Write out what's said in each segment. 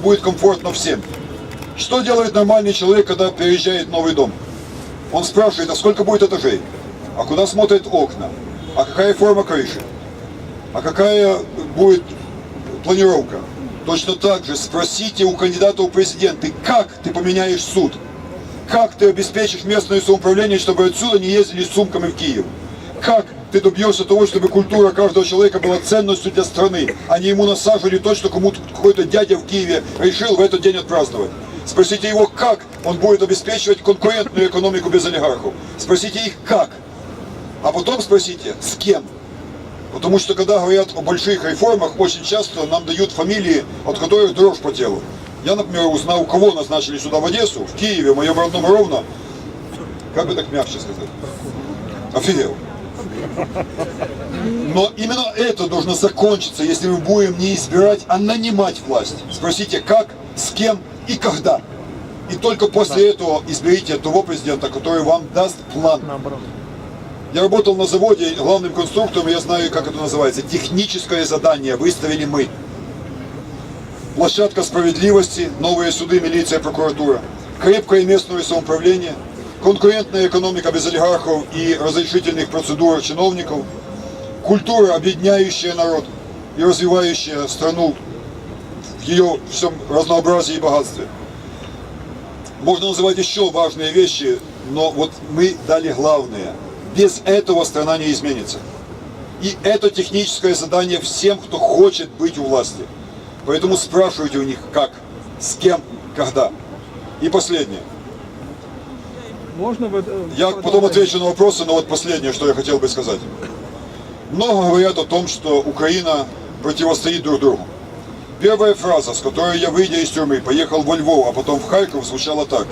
будет комфортно всем. Что делает нормальный человек, когда переезжает в новый дом? Он спрашивает, а сколько будет этажей? А куда смотрят окна? А какая форма крыши? А какая будет планировка? Точно так же спросите у кандидата в президенты, как ты поменяешь суд? Как ты обеспечишь местное самоуправление, чтобы отсюда не ездили с сумками в Киев? Как ты добьешься того, чтобы культура каждого человека была ценностью для страны, а не ему насаживали то, что кому-то какой-то дядя в Киеве решил в этот день отпраздновать? Спросите его, как он будет обеспечивать конкурентную экономику без олигархов. Спросите их, как. А потом спросите, с кем. Потому что когда говорят о больших реформах, очень часто нам дают фамилии, от которых дрожь по телу. Я, например, узнал, кого назначили сюда в Одессу, в Киеве, в моем родном Ровно. Как бы так мягче сказать? Офигел. Но именно это должно закончиться, если мы будем не избирать, а нанимать власть. Спросите, как, с кем и когда. И только после этого изберите того президента, который вам даст план. Я работал на заводе главным конструктором, я знаю, как это называется. Техническое задание выставили мы. Площадка справедливости, новые суды, милиция, прокуратура, крепкое местное самоуправление, конкурентная экономика без олигархов и разрешительных процедур чиновников, культура, объединяющая народ и развивающая страну в ее всем разнообразии и богатстве. Можно называть еще важные вещи, но вот мы дали главное. Без этого страна не изменится. И это техническое задание всем, кто хочет быть у власти. Поэтому спрашивайте у них, как, с кем, когда. И последнее. Можно вы... э, Я потом отвечу на вопросы, но вот последнее, что я хотел бы сказать. Много говорят о том, что Украина противостоит друг другу. Первая фраза, с которой я, выйдя из тюрьмы, поехал во Львов, а потом в Харьков, звучала так.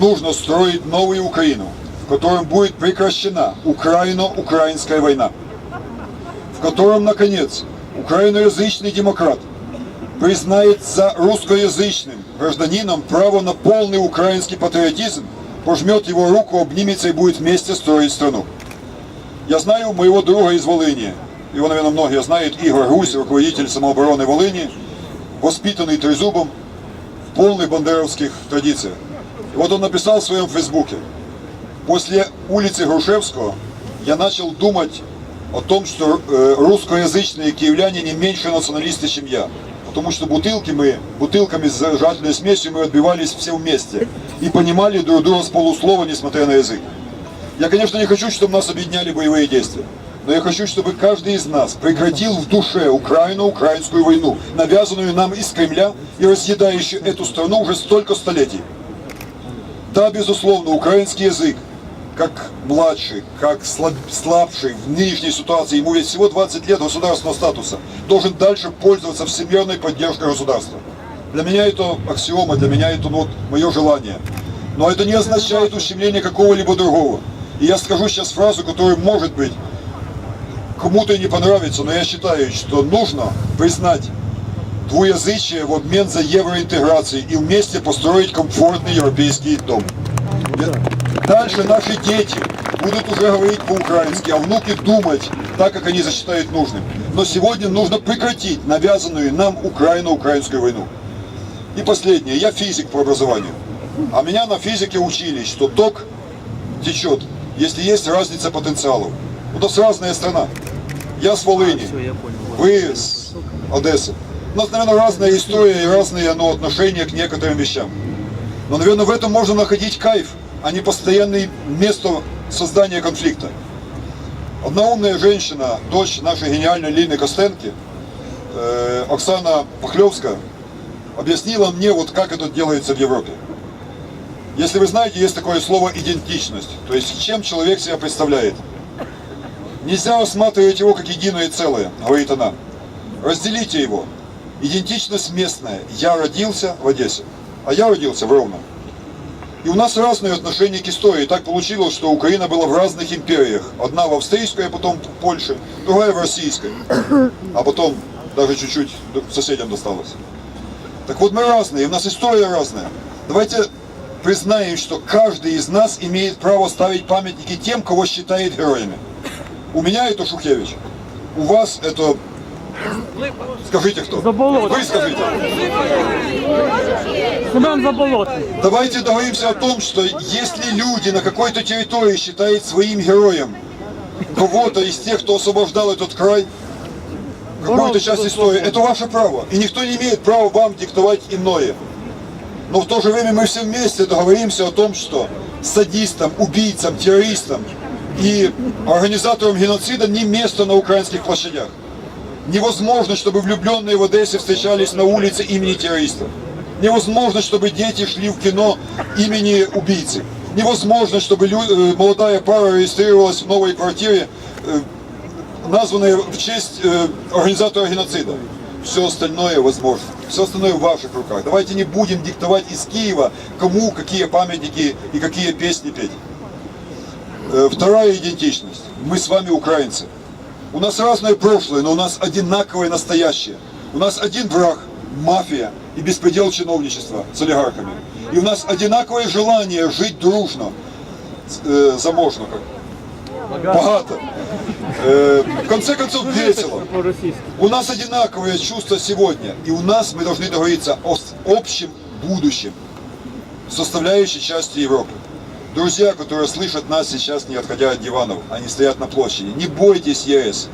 Нужно строить новую Украину, в котором будет прекращена Украино-украинская война, в котором, наконец, украиноязычный демократ признает за русскоязычным гражданином право на полный украинский патриотизм, пожмет его руку, обнимется и будет вместе строить страну. Я знаю моего друга из Волыни, его, наверное, многие знают, Игорь Гусь, руководитель самообороны Волыни, воспитанный трезубом в полных бандеровских традициях. И вот он написал в своем фейсбуке, после улицы Грушевского я начал думать о том, что э, русскоязычные киевляне не меньше националисты, чем я. Потому что бутылки мы, бутылками с зажательной смесью мы отбивались все вместе. И понимали друг друга с полуслова, несмотря на язык. Я, конечно, не хочу, чтобы нас объединяли боевые действия. Но я хочу, чтобы каждый из нас прекратил в душе Украину-украинскую войну, навязанную нам из Кремля и разъедающую эту страну уже столько столетий. Да, безусловно, украинский язык, как младший, как слаб, слабший в нынешней ситуации, ему ведь всего 20 лет государственного статуса, должен дальше пользоваться всемирной поддержкой государства. Для меня это аксиома, для меня это вот, мое желание. Но это не означает ущемление какого-либо другого. И я скажу сейчас фразу, которая может быть кому-то не понравится, но я считаю, что нужно признать двуязычие в обмен за евроинтеграцию и вместе построить комфортный европейский дом. Дальше наши дети будут уже говорить по-украински, а внуки думать так, как они засчитают нужным. Но сегодня нужно прекратить навязанную нам Украину-украинскую войну. И последнее. Я физик по образованию. А меня на физике учили, что ток течет, если есть разница потенциалов. У нас разная страна. Я с Волыни, вы с Одессы. У нас, наверное, разная история и разные ну, отношения к некоторым вещам. Но, наверное, в этом можно находить кайф, а не постоянное место создания конфликта. Одна умная женщина, дочь нашей гениальной Лины Костенки, э, Оксана Пахлевская, объяснила мне, вот как это делается в Европе. Если вы знаете, есть такое слово идентичность, то есть чем человек себя представляет. Нельзя рассматривать его как единое целое, говорит она. Разделите его. Идентичность местная. Я родился в Одессе, а я родился в Ровно. И у нас разные отношения к истории. Так получилось, что Украина была в разных империях. Одна в австрийской, а потом в Польше, другая в российской. А потом даже чуть-чуть соседям досталось. Так вот мы разные, у нас история разная. Давайте признаем, что каждый из нас имеет право ставить памятники тем, кого считает героями. У меня это Шухевич, у вас это... Скажите кто? Заболотный. Вы скажите. Семен Заболотний. Давайте договоримся о том, что если люди на какой-то территории считают своим героем кого-то из тех, кто освобождал этот край, какую-то часть истории, это ваше право. И никто не имеет права вам диктовать иное. Но в то же время мы все вместе договоримся о том, что садистам, убийцам, террористам и организаторам геноцида не место на украинских площадях. Невозможно, чтобы влюбленные в Одессе встречались на улице имени террористов. Невозможно, чтобы дети шли в кино имени убийцы. Невозможно, чтобы лю- э, молодая пара регистрировалась в новой квартире, э, названной в честь э, организатора геноцида. Все остальное возможно. Все остальное в ваших руках. Давайте не будем диктовать из Киева, кому какие памятники и какие песни петь. Вторая идентичность. Мы с вами украинцы. У нас разное прошлое, но у нас одинаковое настоящее. У нас один враг – мафия и беспредел чиновничества с олигархами. И у нас одинаковое желание жить дружно, э, заможно, богато. Э, в конце концов, весело. У нас одинаковые чувства сегодня, и у нас мы должны договориться о общем будущем, составляющей части Европы. Друзья, которые слышат нас сейчас, не отходя от диванов, они стоят на площади, не бойтесь ЕС.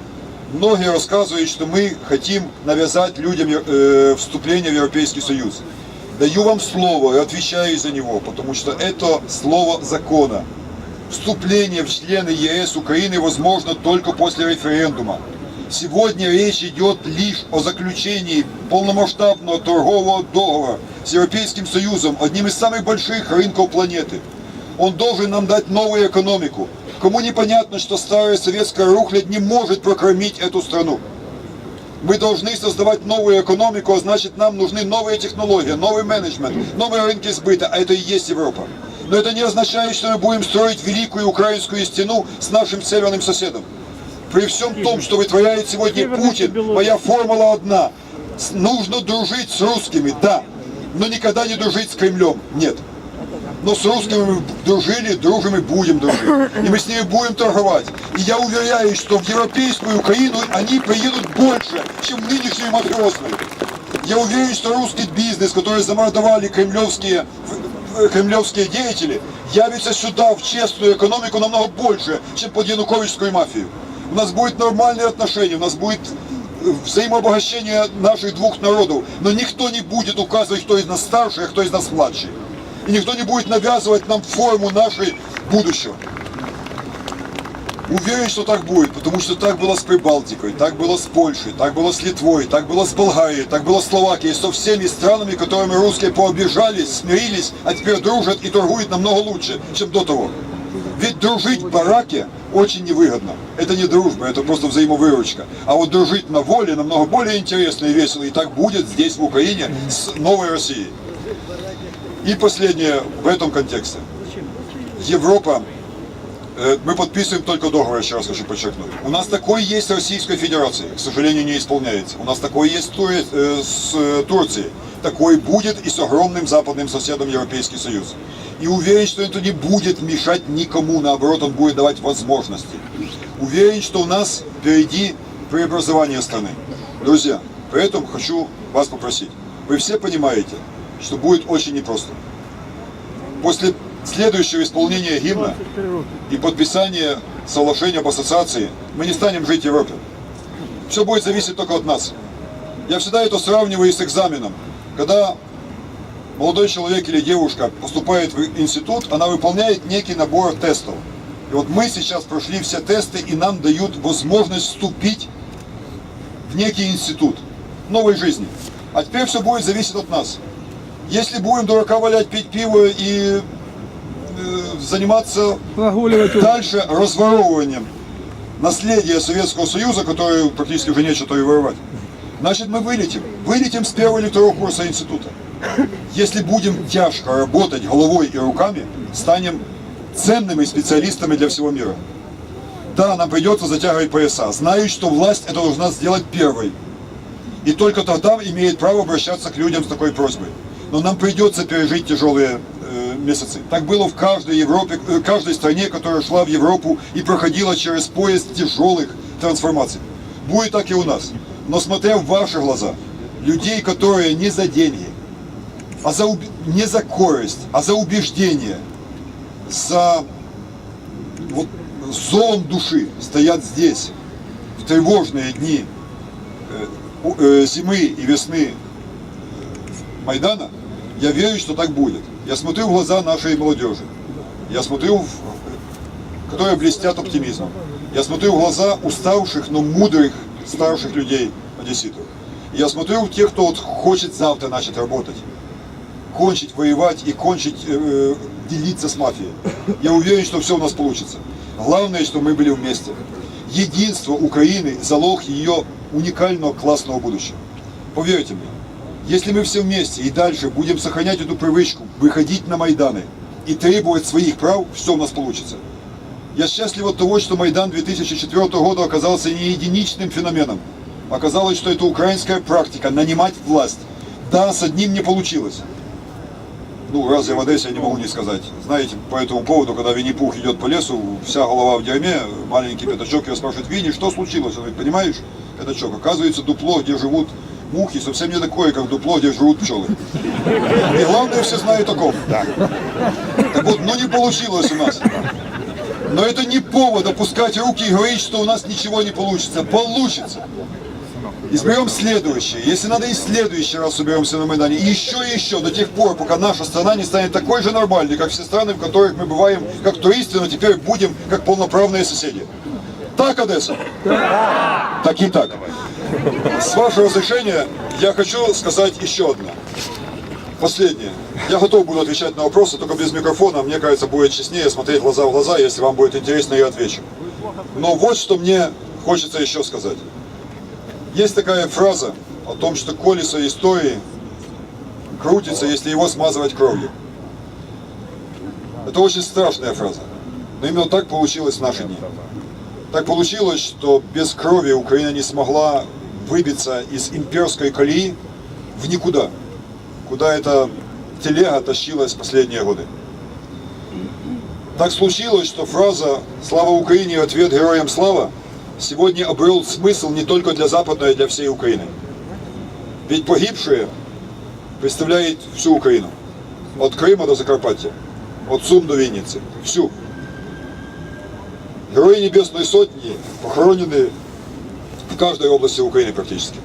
Многие рассказывают, что мы хотим навязать людям э, вступление в Европейский Союз. Даю вам слово и отвечаю за него, потому что это слово закона. Вступление в члены ЕС Украины возможно только после референдума. Сегодня речь идет лишь о заключении полномасштабного торгового договора с Европейским Союзом, одним из самых больших рынков планеты. Он должен нам дать новую экономику. Кому непонятно, что старая советская рухлядь не может прокормить эту страну. Мы должны создавать новую экономику, а значит нам нужны новые технологии, новый менеджмент, новые рынки сбыта, а это и есть Европа. Но это не означает, что мы будем строить великую украинскую стену с нашим северным соседом. При всем том, что вытворяет сегодня Путин, моя формула одна. Нужно дружить с русскими, да, но никогда не дружить с Кремлем, нет. Но с русскими дружили, дружим и будем дружить. И мы с ними будем торговать. И я уверяю, что в европейскую Украину они приедут больше, чем в нынешнюю мафиозную. Я уверен, что русский бизнес, который замордовали кремлевские, э, кремлевские деятели, явится сюда в честную экономику намного больше, чем под януковичскую мафию. У нас будет нормальные отношения, у нас будет э, взаимообогащение наших двух народов, но никто не будет указывать, кто из нас старший, а кто из нас младший. И никто не будет навязывать нам форму нашей будущего. Уверен, что так будет, потому что так было с Прибалтикой, так было с Польшей, так было с Литвой, так было с Болгарией, так было с Словакией, со всеми странами, которыми русские пообижались, смирились, а теперь дружат и торгуют намного лучше, чем до того. Ведь дружить в бараке очень невыгодно. Это не дружба, это просто взаимовыручка. А вот дружить на воле намного более интересно и весело. И так будет здесь, в Украине, с новой Россией. И последнее в этом контексте. Европа Э, Мы подписываем только договор, еще раз хочу подчеркнуть. У нас такой есть с Российской Федерацией, к сожалению, не исполняется. У нас такой есть с э, э, Турцией. Такой будет и с огромным западным соседом Европейский Союз. И уверен, что это не будет мешать никому, наоборот, он будет давать возможности. Уверен, что у нас впереди преобразование страны. Друзья, поэтому хочу вас попросить. Вы все понимаете, что будет очень непросто. После следующего исполнения гимна 23 роки. и подписание соглашения об ассоциации, мы не станем жить Европе. Все будет зависеть только от нас. Я всегда это сравниваю с экзаменом. Когда молодой человек или девушка поступает в институт, она выполняет некий набор тестов. И вот мы сейчас прошли все тесты, и нам дают возможность вступить в некий институт новой жизни. А теперь все будет зависеть от нас. Если будем дурака валять, пить пиво и э, заниматься. Дальше разворовыванием наследия Советского Союза, которое практически уже нечего и воровать. Значит, мы вылетим. Вылетим с первого или второго курса института. Если будем тяжко работать головой и руками, станем ценными специалистами для всего мира. Да, нам придется затягивать пояса. Знаю, что власть это должна сделать первой. И только тогда имеет право обращаться к людям с такой просьбой. Но нам придется пережить тяжелые э, месяцы. Так было в каждой Европе, э, каждой стране, которая шла в Европу и проходила через поезд тяжелых трансформаций. Будет так и у нас. Но смотря в ваши глаза, людей, которые не за деньги, а за, не за корость, а за убеждение, за вот, зовом души стоят здесь в тревожные дни э, э, зимы и весны Майдана, я верю, что так будет. Я смотрю в глаза нашей молодежи. Я смотрю, в, которые блестят оптимизмом. Я смотрю в глаза уставших, но мудрых старших людей, одесситов. Я смотрю в тех, кто вот хочет завтра начать работать. Кончить воевать и кончить э, делиться с мафией. Я уверен, что все у нас получится. Главное, что мы были вместе. Единство Украины – залог ее уникального классного будущего. Поверьте мне, если мы все вместе и дальше будем сохранять эту привычку, выходить на Майданы и требовать своих прав, все у нас получится. Я счастлив от того, что Майдан 2004 года оказался не единичным феноменом. Оказалось, что это украинская практика – нанимать власть. Да, с одним не получилось. Ну, раз я в Одессе, я не могу не сказать. Знаете, по этому поводу, когда Винни-Пух идет по лесу, вся голова в дерьме, маленький пятачок его спрашивает, Винни, что случилось? Он говорит, понимаешь, пятачок, оказывается, дупло, где живут мухи, совсем не такое, как дупло, где живут пчелы. И главное, все знают о ком. Так вот, ну не получилось у нас. Но это не повод опускать руки и говорить, что у нас ничего не получится. Получится. Изберем следующее. Если надо, и в следующий раз соберемся на Майдане. И еще и еще, до тех пор, пока наша страна не станет такой же нормальной, как все страны, в которых мы бываем как туристы, но теперь будем как полноправные соседи. Так, Одесса? Так и так. С вашего разрешения я хочу сказать еще одно. Последнее. Я готов буду отвечать на вопросы, только без микрофона. Мне кажется, будет честнее смотреть глаза в глаза. Если вам будет интересно, я отвечу. Но вот что мне хочется еще сказать. Есть такая фраза о том, что колесо истории крутится, если его смазывать кровью. Это очень страшная фраза. Но именно так получилось в наши дни. Так получилось, что без крови Украина не смогла выбиться из имперской колеи в никуда, куда эта телега тащилась последние годы. Так случилось, что фраза «Слава Украине» ответ «Героям слава» сегодня обрел смысл не только для Западной, а для всей Украины. Ведь погибшие представляют всю Украину. От Крыма до Закарпаття, от Сум до Винницы. Всю. Герои Небесной Сотни похоронены каждой области Украины практически.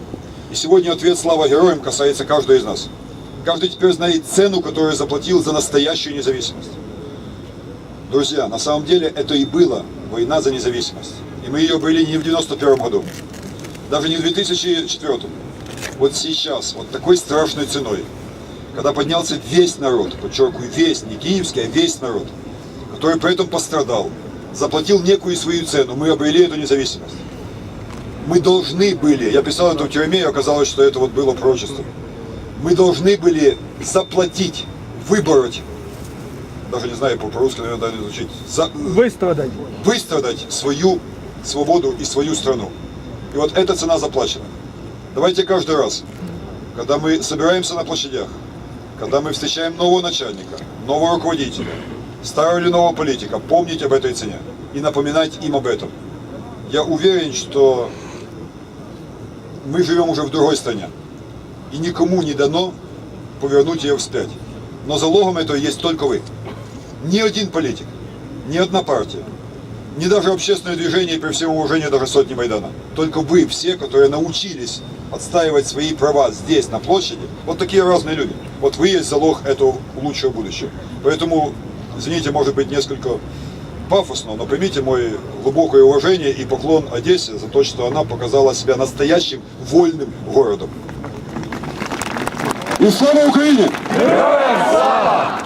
И сегодня ответ «Слава героям» касается каждого из нас. Каждый теперь знает цену, которую заплатил за настоящую независимость. Друзья, на самом деле это и была война за независимость. И мы ее были не в 91 году, даже не в 2004. Вот сейчас, вот такой страшной ценой, когда поднялся весь народ, подчеркиваю, весь, не киевский, а весь народ, который при этом пострадал, заплатил некую свою цену, мы обрели эту независимость. Мы должны были, я писал это в тюрьме, и оказалось, что это вот было пророчество. Мы должны были заплатить, выбороть, даже не знаю, по- по-русски, наверное, не звучит, за, Выстрадать. выстрадать свою свободу и свою страну. И вот эта цена заплачена. Давайте каждый раз, когда мы собираемся на площадях, когда мы встречаем нового начальника, нового руководителя, старого или нового политика, помнить об этой цене и напоминать им об этом. Я уверен, что мы живем уже в другой стране, и никому не дано повернуть ее вспять. Но залогом этого есть только вы. Ни один политик, ни одна партия, ни даже общественное движение, при всем уважении даже сотни Майдана. Только вы все, которые научились отстаивать свои права здесь, на площади, вот такие разные люди. Вот вы есть залог этого лучшего будущего. Поэтому, извините, может быть несколько пафосно, но примите мое глубокое уважение и поклон Одессе за то, что она показала себя настоящим вольным городом. И слава Украине! Героям слава!